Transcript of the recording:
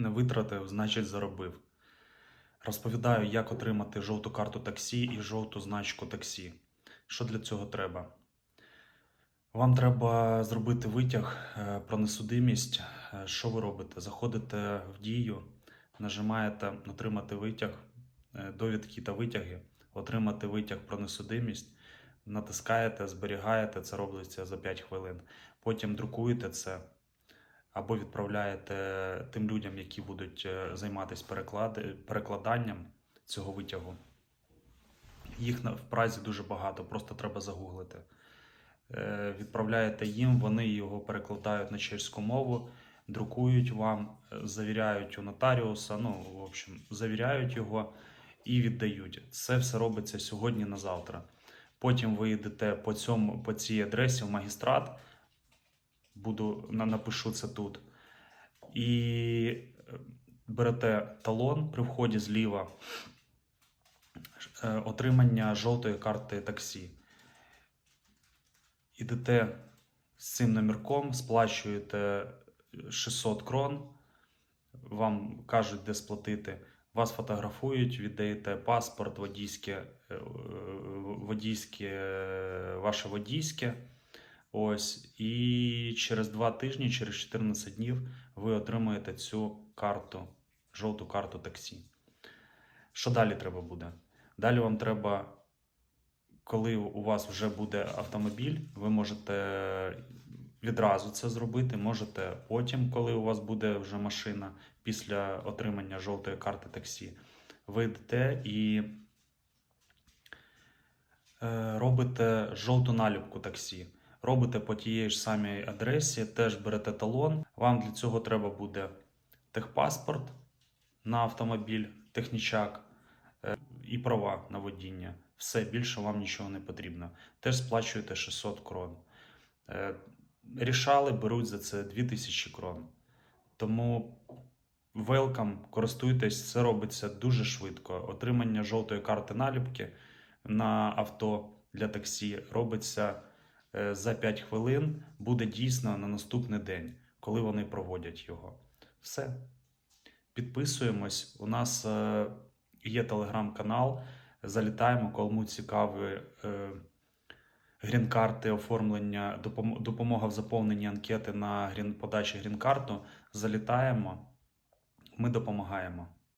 Не витратив, значить заробив. Розповідаю, як отримати жовту карту таксі і жовту значку таксі. Що для цього треба? Вам треба зробити витяг е, про несудимість. Е, Що ви робите? Заходите в дію, нажимаєте отримати витяг, е, довідки та витяги, отримати витяг про несудимість, натискаєте, зберігаєте, це робиться за 5 хвилин. Потім друкуєте це або відправляєте тим людям, які будуть е, займатися переклади, перекладанням цього витягу. Їх в празі дуже багато, просто треба загуглити. Е, Відправляєте їм, вони його перекладають на чеську мову, друкують вам, е, завіряють у нотаріуса, ну, в общем, завіряють його і віддають. Це все робиться сьогодні на завтра. Потім ви йдете по, цьому, по цій адресі в магістрат, буду, напишу це тут, і е, берете талон при вході зліва, е, отримання жовтої карти таксі. Ідете з цим номерком, сплачуєте 600 крон, вам кажуть, де сплатити. Вас фотографують, віддаєте паспорт, водійське, е, е, водійське, е, ваше водійське. Ось, і через 2 тижні, через 14 днів, ви отримаєте цю карту, жовту карту таксі. Що далі треба буде? Далі вам треба коли у вас вже буде автомобіль, ви можете відразу це зробити. Можете потім, коли у вас буде вже машина після отримання жовтої карти таксі, ви йдете і е, робите жовту наліпку таксі. Робите по тієї ж самій адресі, теж берете талон. Вам для цього треба буде техпаспорт на автомобіль, технічак е, і права на водіння. Все, більше вам нічого не потрібно. Теж сплачуєте 600 крон. Е, Рішали, беруть за це 2000 крон. Тому welcome, користуйтесь, це робиться дуже швидко. Отримання жовтої карти наліпки на авто для таксі робиться за 5 хвилин, буде дійсно на наступний день, коли вони проводять його. Все. Підписуємось. У нас е, є телеграм-канал. Залітаємо, кому цікаві е, грін-карти, оформлення, допомога в заповненні анкети на подачі грін-карту. Залітаємо, ми допомагаємо.